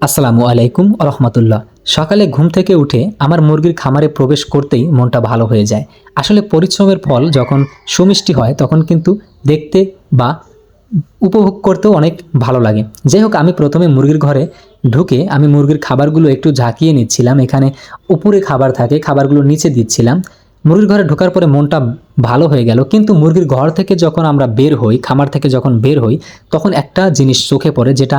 আসসালামু আলাইকুম রহমতুল্লাহ সকালে ঘুম থেকে উঠে আমার মুরগির খামারে প্রবেশ করতেই মনটা ভালো হয়ে যায়। আসলে পরিশ্রমের ফল যখন সুমিষ্টি হয়, তখন কিন্তু দেখতে বা উপভোগ করতেও অনেক ভালো লাগে। যাই হোক, আমি প্রথমে মুরগির ঘরে ঢুকে আমি মুরগির খাবারগুলো একটু ঝাঁকিয়ে নিচ্ছিলাম। এখানে উপরে খাবার থাকে, খাবারগুলো নিচে দিচ্ছিলাম। মুরগির ঘরে ঢোকার পরে মনটা ভালো হয়ে গেল। কিন্তু মুরগির ঘর থেকে যখন আমরা বের হই, খামার থেকে যখন বের হই, তখন একটা জিনিস চোখে পড়ে, যেটা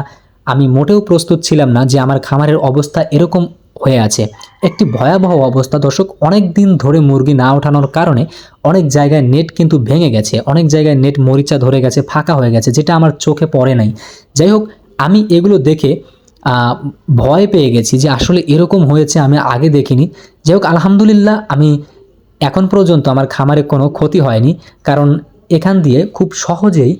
আমি মোটেও প্রস্তুত ছিলাম না যে আমার খামারের অবস্থা এরকম হয়ে আছে। একটি ভয়াবহ অবস্থা, দর্শক, অনেক দিন ধরে মুরগি না ওঠানোর কারণে অনেক জায়গায় নেট কিন্তু ভেঙে গেছে, অনেক জায়গায় নেট মরিচা ধরে গেছে, ফাঁকা হয়ে গেছে, যেটা আমার চোখে পড়ে নাই। যাই হোক, আমি এগুলো দেখে ভয় পেয়ে গেছি যে আসলে এরকম হয়েছে আমি আগে দেখিনি। যাই হোক, আলহামদুলিল্লাহ আমি এখন পর্যন্ত আমার খামারে কোনো ক্ষতি হয়নি, কারণ এখান দিয়ে খুব সহজেই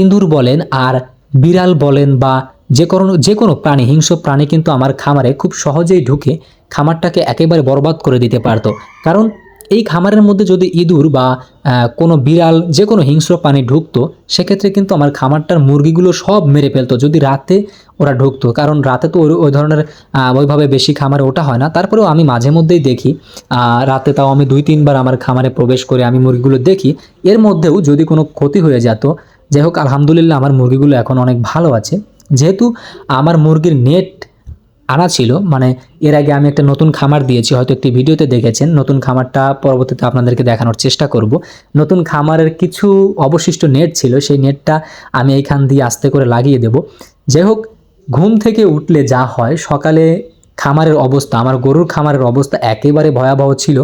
ইঁদুর বলেন আর বিড়াল বলেন বা যে কোনো যে কোনো প্রাণী, হিংস্র প্রাণী কিন্তু আমার খামারে খুব সহজেই ঢুকে খামারটাকে একেবারে বরবাদ করে দিতে পারতো। কারণ এই খামারের মধ্যে যদি ইঁদুর বা কোনো বিড়াল, যে কোনো হিংস্র প্রাণী ঢুকতো, সেক্ষেত্রে কিন্তু আমার খামারটার মুরগিগুলো সব মেরে ফেলতো। যদি রাতে ওরা ঢুকতো, কারণ রাতে তো ওই ওই ধরনের ওইভাবে বেশি খামারে ওঠা হয় না। তারপরেও আমি মাঝে মধ্যেই দেখি রাতে তাও আমি দুই তিনবার আমার খামারে প্রবেশ করে আমি মুরগিগুলো দেখি। এর মধ্যেও যদি কোনো ক্ষতি হয়ে যেত যাই হোক, আলহামদুলিল্লাহ আমার মুরগিগুলো এখন অনেক ভালো আছে। যেহেতু আমার মুরগির নেট আনা ছিল মানে এর আগে আমি একটা নতুন খামার দিয়েছি, হয়তো একটি ভিডিওতে দেখেছেন, নতুন খামারটা পরবর্তীতে আপনাদেরকে দেখানোর চেষ্টা করব। নতুন খামারের কিছু অবশিষ্ট নেট ছিল, সেই নেটটা আমি এইখান দিয়ে আস্তে করে লাগিয়ে দেব। যাই হোক, ঘুম থেকে উঠলে যা হয়, সকালে খামারের অবস্থা, আমার গরুর খামারের অবস্থা একেবারে ভয়াবহ ছিল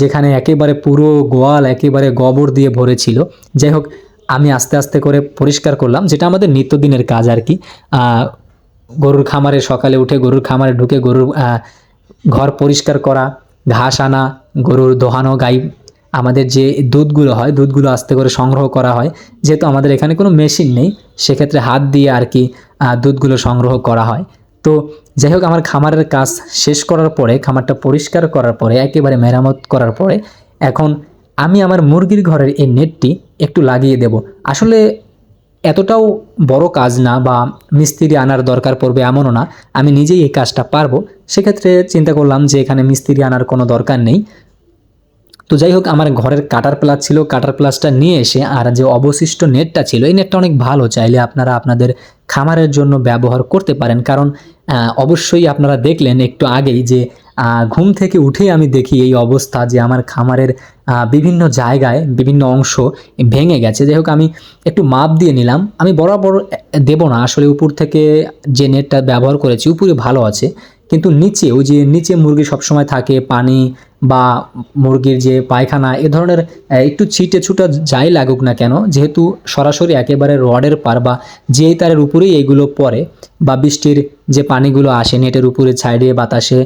যেখানে একেবারে পুরো গোয়াল, একেবারে গোবর দিয়ে ভরে ছিল। যাই হোক আমি আস্তে আস্তে করে পরিষ্কার করলাম, যেটা আমাদের নিত্যদিনের কাজ আর কি। গরুর খামারে সকালে উঠে গরুর খামারে ঢুকে গরুর ঘর পরিষ্কার করা, ঘাস আনা, গরুর দোহানো, গাই, আমাদের যে দুধগুলো হয়, দুধগুলো আস্তে করে সংগ্রহ করা হয়। যেহেতু আমাদের এখানে কোনো মেশিন নেই, সেক্ষেত্রে হাত দিয়ে আর কি দুধগুলো সংগ্রহ করা হয়। তো যাই হোক, আমার খামারের কাজ শেষ করার পরে, খামারটা পরিষ্কার করার পরে, একেবারে মেরামত করার পরে, এখন আমি আমার মুরগির ঘরের এই নেটটি একটু লাগিয়ে দেব। আসলে এতটাও বড় কাজ না বা মিস্ত্রি আনার দরকার পড়বে এমনও না। আমি নিজেই এই কাজটা পারব। সেক্ষেত্রে চিন্তা করলাম যে এখানে মিস্ত্রি আনার কোনো দরকার নেই। তো যাই হোক, আমার ঘরের কাটার প্লাস ছিল, কাটার প্লাসটা নিয়ে এসে আর যে অবশিষ্ট নেটটা ছিল, এই নেটটা অনেক ভালো। চাইলে আপনারা আপনাদের খামারের জন্য ব্যবহার করতে পারেন। কারণ অবশ্যই আপনারা দেখলেন একটু আগেই যে ঘুম থেকে উঠেই আমি দেখি এই অবস্থা যে আমার খামারের বিভিন্ন জায়গায়, বিভিন্ন অংশ ভেঙে গেছে। যাই হোক, আমি একটু মাপ দিয়ে নিলাম। আমি বরাবর দেব না, আসলে উপর থেকে যে নেটটা ব্যবহার করেছি, উপরে ভালো আছে। কিন্তু নিচে, ওই যে নিচে মুরগি সবসময় থাকে, পানি বা মুরগির যে পায়খানা, এ ধরনের একটু ছিটে ছুটা যাই লাগুক না কেন, যেহেতু সরাসরি একেবারে রডের পার বা যেই তারের উপরেই এইগুলো পড়ে বা বৃষ্টির যে পানিগুলো আসে নেটের উপরে ছাইডে বাতাসে,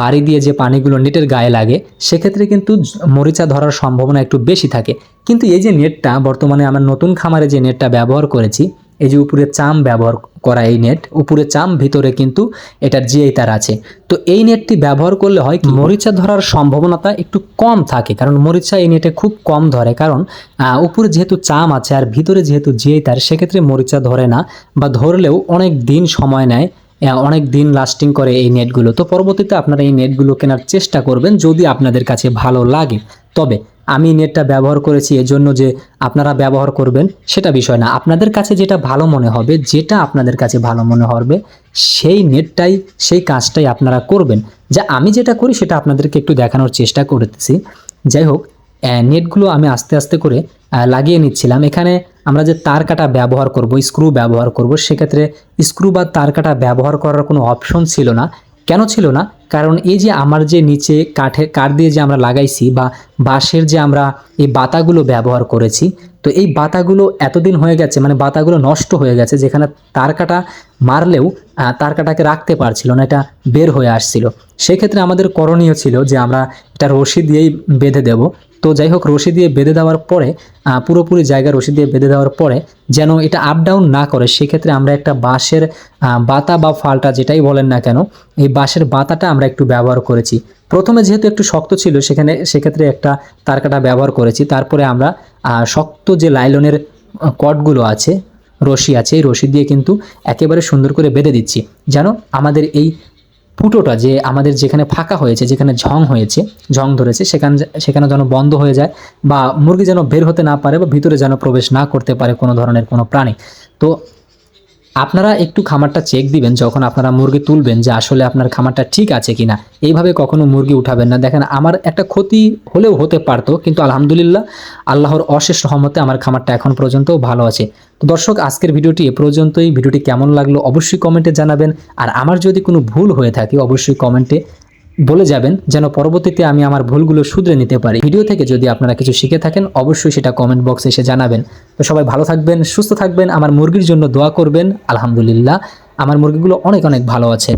বাড়ি দিয়ে যে পানিগুলো নেটের গায়ে লাগে, সেক্ষেত্রে কিন্তু মরিচা ধরার সম্ভাবনা একটু বেশি থাকে। কিন্তু এই যে নেটটা, বর্তমানে আমার নতুন খামারে যে নেটটা ব্যবহার করেছি, এই যে উপরে চাম ব্যবহার করা এই নেট, উপরে চাম, ভিতরে কিন্তু এটার জিআই তার আছে। তো এই নেটটি ব্যবহার করলে হয় মরিচা ধরার সম্ভাবনাটা একটু কম থাকে, কারণ মরিচা এই নেটে খুব কম ধরে। কারণ উপরে যেহেতু চাম আছে আর ভিতরে যেহেতু জিআই তার, সেক্ষেত্রে মরিচা ধরে না বা ধরলেও অনেক দিন সময় নেয়। অনেক দিন লাস্টিং করে এই নেটগুলো তো পরবর্তীতে আপনারা এই নেটগুলো কেনার চেষ্টা করবেন যদি আপনাদের কাছে ভালো লাগে। তবে আমি নেটটা ব্যবহার করেছি এজন্য যে আপনারা ব্যবহার করবেন সেটা বিষয় না। আপনাদের কাছে যেটা ভালো মনে হবে, যেটা আপনাদের কাছে ভালো মনে হবে, সেই নেটটাই সেই কাজটাই আপনারা করবেন। যা আমি যেটা করি সেটা আপনাদেরকে একটু দেখানোর চেষ্টা করতেছি। যাই হোক নেটগুলো আমি আস্তে আস্তে করে লাগিয়ে নিচ্ছিলাম। এখানে আমরা যে তার কাটা ব্যবহার করব স্ক্রু ব্যবহার করব, সেক্ষেত্রে স্ক্রু বা তার কাটা ব্যবহার করার কোনো অপশন ছিল না। কেন ছিল না? কারণ এই যে আমার যে নিচে কাঠের, কাঠ দিয়ে যে আমরা লাগাইছি বা বাঁশের যে আমরা এই বাতাগুলো ব্যবহার করেছি তো এই বাতাগুলো এতদিন হয়ে গেছে মানে বাতাগুলো নষ্ট হয়ে গেছে যেখানে তার কাটা মারলেও আহ, তার কাটাকে রাখতে পারছিল না এটা বের হয়ে আসছিল। সেক্ষেত্রে আমাদের করণীয় ছিল যে আমরা এটা রশি দিয়েই বেঁধে দেব। তো যাই হোক রশি দিয়ে বেঁধে দেওয়ার পরে পুরোপুরি জায়গা রশি দিয়ে বেঁধে দেওয়ার পরে যেন এটা আপ ডাউন না করে সেক্ষেত্রে আমরা একটা বাঁশের বাতা বা ফালটা যেটাই বলেন না কেন এই বাঁশের বাতাটা আমরা একটু ব্যবহার করেছি। প্রথমে যেহেতু একটু শক্ত ছিল, সেখানে সেক্ষেত্রে একটা তারকাটা ব্যবহার করেছি। তারপরে আমরা শক্ত যে লাইলনের কটগুলো আছে, রশি আছে, এই রশি দিয়ে কিন্তু একেবারে সুন্দর করে বেঁধে দিচ্ছি। যেন আমাদের এই ফুটোটা যে আমাদের যেখানে ফাঁকা হয়েছে, যেখানে ঝং হয়েছে, ঝং ধরেছে, সেখানে সেখানে যেন বন্ধ হয়ে যায় বা মুরগি যেন বের হতে না পারে বা ভিতরে যেন প্রবেশ না করতে পারে কোনো ধরনের কোনো প্রাণী। তো আপনারা একটু খামারটা চেক দিবেন যখন আপনারা মুরগি তুলবেন যে আসলে আপনার খামারটা ঠিক আছে কিনা। এইভাবে কখনো মুরগি উঠাবেন না। দেখেন, আমার একটা ক্ষতি হলেও হতে পারতো, কিন্তু আলহামদুলিল্লাহ আল্লাহর অশেষ রহমতে আমার খামারটা এখন পর্যন্তও ভালো আছে। তো দর্শক, আজকের ভিডিওটি এ পর্যন্তই। ভিডিওটি কেমন লাগল অবশ্যই কমেন্টে জানাবেন। আর আমার যদি কোনো ভুল হয়ে থাকে, অবশ্যই কমেন্টে বলে যাবেন যেন পরবর্তীতে আমি আমার ভুলগুলো শুধরে নিতে পারি। ভিডিও থেকে যদি আপনারা কিছু শিখে থাকেন, অবশ্যই সেটা কমেন্ট বক্সে এসে জানাবেন। তো সবাই ভালো থাকবেন, সুস্থ থাকবেন, আমার মুরগির জন্য দোয়া করবেন, আলহামদুলিল্লাহ। আমার মুরগিগুলো অনেক অনেক ভালো আছে।